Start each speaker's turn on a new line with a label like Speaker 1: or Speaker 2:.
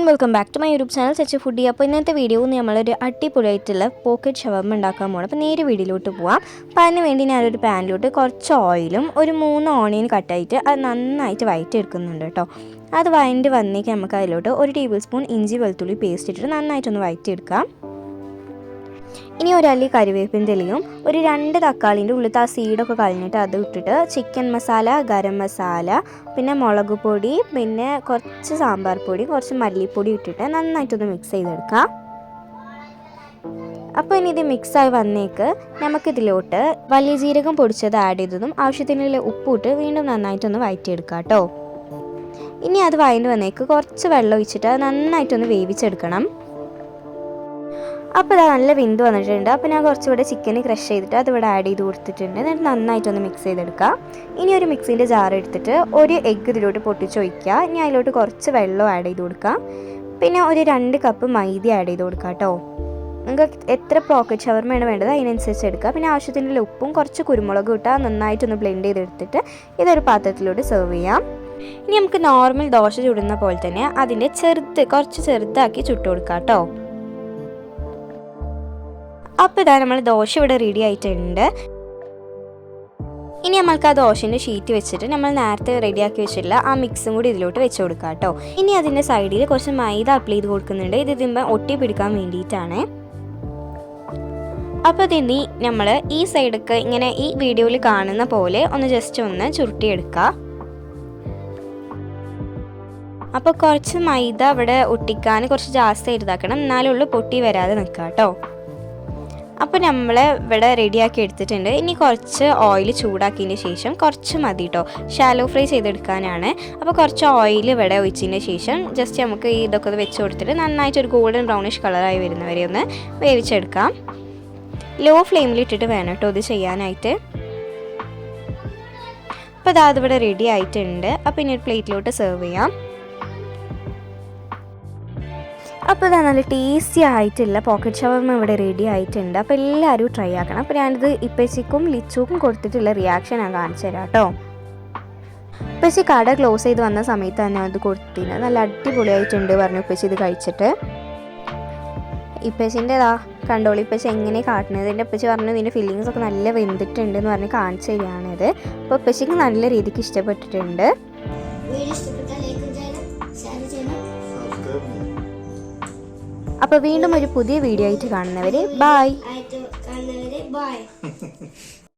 Speaker 1: And welcome back to my YouTube channel such foodie അപ്പോൾ ഇന്നത്തെ video നമ്മളൊരു അടിപൊളിയായിട്ടുള്ള പോക്കറ്റ് ഷവർമ ഉണ്ടാക്കാൻ പോകണം അപ്പോൾ നേരെ വീഡിയോയിലോട്ട് പോവാം. അപ്പോൾ അതിന് വേണ്ടി ഞാനൊരു പാനിലോട്ട് കുറച്ച് ഓയിലും ഒരു മൂന്ന് ഓണിയൻ കട്ടായിട്ട് അത് നന്നായിട്ട് വയറ്റി എടുക്കുന്നുണ്ട് കേട്ടോ അത് വയണ്ട് വന്നേക്ക് നമുക്ക് അതിലോട്ട് ഒരു ടേബിൾ സ്പൂൺ ഇഞ്ചി വെളുത്തുള്ളി പേസ്റ്റ് ഇട്ടിട്ട് നന്നായിട്ടൊന്ന് വഴറ്റി എടുക്കാം ഇനി ഒരല്ലി അല്ലി കരിവേപ്പിന്റെ ഇലയും ഒരു രണ്ട് തക്കാളിന്റെ ഉള്ളിലത്തെ ആ സീഡൊക്കെ കളഞ്ഞിട്ട് അത് ഇട്ടിട്ട് ചിക്കൻ മസാല ഗരം മസാല പിന്നെ മുളക് പൊടി പിന്നെ കുറച്ച് സാമ്പാർ പൊടി കുറച്ച് മല്ലിപ്പൊടി ഇട്ടിട്ട് നന്നായിട്ടൊന്ന് മിക്സ് ചെയ്തെടുക്കാം. അപ്പോൾ ഇനി ഇത് മിക്സായി വന്നേക്ക് നമുക്കിതിലോട്ട് വലിയ ജീരകം പൊടിച്ചത് ആഡ് ചെയ്തതും ആവശ്യത്തിനുള്ള ഉപ്പിട്ട് വീണ്ടും നന്നായിട്ടൊന്ന് വഴറ്റിയെടുക്കാം കേട്ടോ. ഇനി അത് വഴണ്ട് വന്നേക്ക് കുറച്ച് വെള്ളം ഒഴിച്ചിട്ട് നന്നായിട്ടൊന്ന് വേവിച്ചെടുക്കണം. അപ്പോൾ ഇതാ നല്ല വിന്ത് വന്നിട്ടുണ്ട്. അപ്പോൾ ഞാൻ കുറച്ചുകൂടെ ചിക്കൻ ക്രഷ് ചെയ്തിട്ട് അതിവിടെ ആഡ് ചെയ്ത് കൊടുത്തിട്ടുണ്ട്. എന്നിട്ട് നന്നായിട്ടൊന്ന് മിക്സ് ചെയ്തെടുക്കുക ഇനി ഒരു മിക്സിന്റെ ജാർ എടുത്തിട്ട് ഒരു എഗ്ഗ് ഇതിലോട്ട് പൊട്ടിച്ചൊഴിക്കുക ഇനി അതിലോട്ട് കുറച്ച് വെള്ളം ആഡ് ചെയ്ത് കൊടുക്കുക പിന്നെ ഒരു രണ്ട് കപ്പ് മൈദ ആഡ് ചെയ്ത് കൊടുക്കുക കേട്ടോ നിങ്ങൾക്ക് എത്ര പോക്കറ്റ് ഷവർമയാണ് വേണ്ടത് അതിനനുസരിച്ച് എടുക്കുക പിന്നെ ആവശ്യത്തിനുള്ള ഉപ്പും കുറച്ച് കുരുമുളകും ഇട്ടാൽ നന്നായിട്ടൊന്ന് ബ്ലെൻഡ് ചെയ്തെടുത്തിട്ട് ഇതൊരു പാത്രത്തിലൂടെ സെർവ് ചെയ്യാം. ഇനി നമുക്ക് നോർമൽ ദോശ ചുടുന്ന പോലെ തന്നെ അതിന്റെ ചെറുത് കുറച്ച് ചെറുതാക്കി ചുട്ടു കൊടുക്കാം കേട്ടോ അപ്പോൾ ഇതാ നമ്മൾ ദോശ ഇവിടെ റെഡി ആയിട്ടുണ്ട്. ഇനി നമ്മൾക്ക് ആ ദോശന്റെ ഷീറ്റ് വെച്ചിട്ട് നമ്മൾ നേരത്തെ റെഡിയാക്കി വെച്ചിട്ടുള്ള ആ മിക്സും കൂടി ഇതിലോട്ട് വെച്ച് കൊടുക്കാം കേട്ടോ. ഇനി അതിന്റെ സൈഡിൽ കുറച്ച് മൈദ അപ്ലൈ ചെയ്ത് കൊടുക്കുന്നുണ്ട്. ഇത് ഇതിമ്പോൾ ഒട്ടി പിടിക്കാൻ വേണ്ടിയിട്ടാണ്. അപ്പോൾ ഇതിനി നമ്മൾ ഈ സൈഡൊക്കെ ഇങ്ങനെ ഈ വീഡിയോയിൽ കാണുന്ന പോലെ ഒന്ന് ജസ്റ്റ് ഒന്ന് ചുരുട്ടിയെടുക്കുക അപ്പോൾ കുറച്ച് മൈദ അവിടെ ഒട്ടിക്കാൻ കുറച്ച് ജാസ്തി ഇതാക്കണം. എന്നാലുള്ളൂ പൊട്ടി വരാതെ നിൽക്കുക കേട്ടോ. അപ്പോൾ നമ്മൾ ഇവിടെ റെഡിയാക്കി എടുത്തിട്ടുണ്ട്. ഇനി കുറച്ച് ഓയിൽ ചൂടാക്കിയതിന് ശേഷം കുറച്ച് മതി കേട്ടോ ഷാലോ ഫ്രൈ ചെയ്തെടുക്കാനാണ്. അപ്പോൾ കുറച്ച് ഓയിൽ ഇവിടെ ഒഴിച്ചതിന് ശേഷം ജസ്റ്റ് നമുക്ക് ഇതൊക്കെ വെച്ച് കൊടുത്തിട്ട് നന്നായിട്ട് ഒരു ഗോൾഡൻ ബ്രൗണിഷ് കളറായി വരുന്നവരെ ഒന്ന് വേവിച്ചെടുക്കാം. ലോ ഫ്ലെയിമിൽ ഇട്ടിട്ട് വേണം കേട്ടോ ഇത് ചെയ്യാനായിട്ട്. അപ്പോൾ അതാ അതിവിടെ റെഡി ആയിട്ടുണ്ട്. അപ്പോൾ ഇനി ഒരു പ്ലേറ്റിലോട്ട് സെർവ് ചെയ്യാം. അപ്പോൾ ഇതാ നല്ല ടേസ്റ്റി ആയിട്ടുള്ള പോക്കറ്റ് ഷവർമ ഇവിടെ റെഡി ആയിട്ടുണ്ട്. അപ്പോൾ എല്ലാവരും ട്രൈ ആക്കണം. അപ്പോൾ ഞാനിത് ഇപ്പച്ചിക്കും ലിച്ചുക്കും കൊടുത്തിട്ടുള്ള റിയാക്ഷൻ ഞാൻ കാണിച്ചു തരാം കേട്ടോ. ഇപ്പച്ചി കട ക്ലോസ് ചെയ്ത് വന്ന സമയത്ത് തന്നെ അത് കൊടുത്തിന് നല്ല അടിപൊളിയായിട്ടുണ്ട് പറഞ്ഞു ഇപ്പച്ചി ഇത് കഴിച്ചിട്ട്. ഇപ്പച്ചിന്റെ ഇതാ കണ്ടോളി ഇപ്പച്ചി എങ്ങനെ കാട്ടുന്നത്? എന്റെ ഇപ്പച്ചി പറഞ്ഞു ഇതിന്റെ ഫീലിങ്സ് ഒക്കെ നല്ല വെന്തിട്ടുണ്ട് എന്ന് പറഞ്ഞ് കാണിച്ചു തരികയാണിത്. അപ്പോൾ ഇപ്പച്ചിക്ക് നല്ല രീതിക്ക് ഇഷ്ടപ്പെട്ടിട്ടുണ്ട്. അപ്പോൾ വീണ്ടും ഒരു പുതിയ വീഡിയോ ആയിട്ട് കാണുന്നവരെ ബായ്